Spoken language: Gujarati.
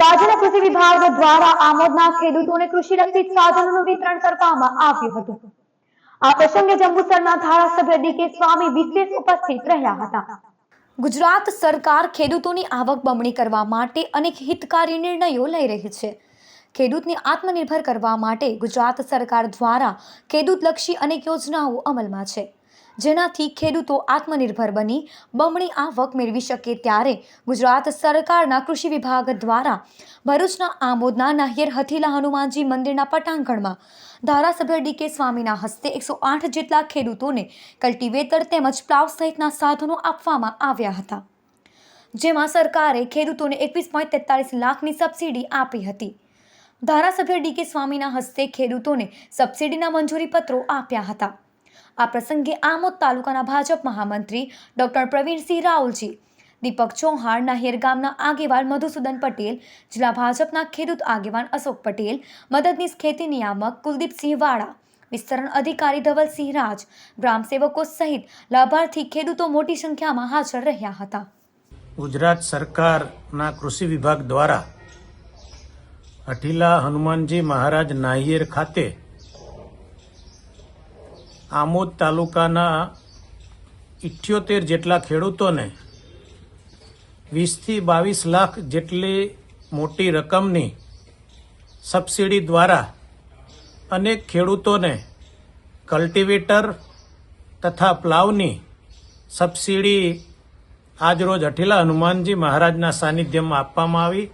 રાજ્યના કૃષિ વિભાગ દ્વારા આમોદના ખેડૂતોને કૃષિ કૃષિલક્ષી સાધનોનું વિતરણ કરવામાં આવ્યું હતું. આ પ્રસંગે જંબુસરના ધારાસભ્ય ડી કે સ્વામી વિશેષ ઉપસ્થિત રહ્યા હતા. ગુજરાત સરકાર ખેડૂતોની આવક બમણી કરવા માટે અનેક હિતકારી નિર્ણયો લઈ રહી છે. ખેડૂતને આત્મનિર્ભર કરવા માટે ગુજરાત સરકાર દ્વારા ખેડૂતલક્ષી અનેક યોજનાઓ અમલમાં છે. જેનાથી ખેડૂતો આત્મનિર્ભર બની, બમણી આવક મેળવી શકે ત્યારે ગુજરાત સરકારના કૃષિ વિભાગ દ્વારા ભરૂચના આમોદના નાહિયર હથીલા હનુમાનજી મંદિરના પટાંગણમાં ધારાસભ્ય ડી કે સ્વામીના હસ્તે એકસો આઠ જેટલા ખેડૂતોને કલ્ટિવેટર તેમજ પ્લાવ સહિતના સાધનો આપવામાં આવ્યા હતા. જેમાં સરકારે ખેડૂતોને એકવીસ પોઈન્ટ તેતાલીસ લાખની સબસિડી આપી હતી. ધારાસભ્ય ડી કે સ્વામીના હસ્તે ખેડૂતોને સબસિડીના મંજૂરી પત્રો આપ્યા હતા. આ પ્રસંગે આમોદ તાલુકાના ભાજપ મહામંત્રી ડોક્ટર પ્રવીણસિંહ રાઉલજી, દીપક ચૌહાણ નાહેર ગામના આગેવાન મધુસૂદન પટેલ, જિલ્લા ભાજપના ખેડૂત આગેવાન અશોક પટેલ, મદદનીશ ખેતી નિયામક કુલદીપસિંહ વાળા, વિસ્તરણ અધિકારી ધવલસિંહ રાજ, ગ્રામ સેવકો સહિત લાભાર્થી ખેડૂતો મોટી સંખ્યામાં હાજર રહ્યા હતા. ગુજરાત સરકારના કૃષિ વિભાગ દ્વારા અઠીલા હનુમાનજી મહારાજ નાહિયેર ખાતે આમોદ તાલુકાના ઇઠ્યોતેર જેટલા ખેડૂતોને વીસથી બાવીસ લાખ જેટલી મોટી રકમની સબસિડી દ્વારા અનેક ખેડૂતોને કલ્ટિવેટર તથા પ્લાવની સબસિડી આજરોજ અઠીલા હનુમાનજી મહારાજના સાનિધ્યમાં આપવામાં આવી.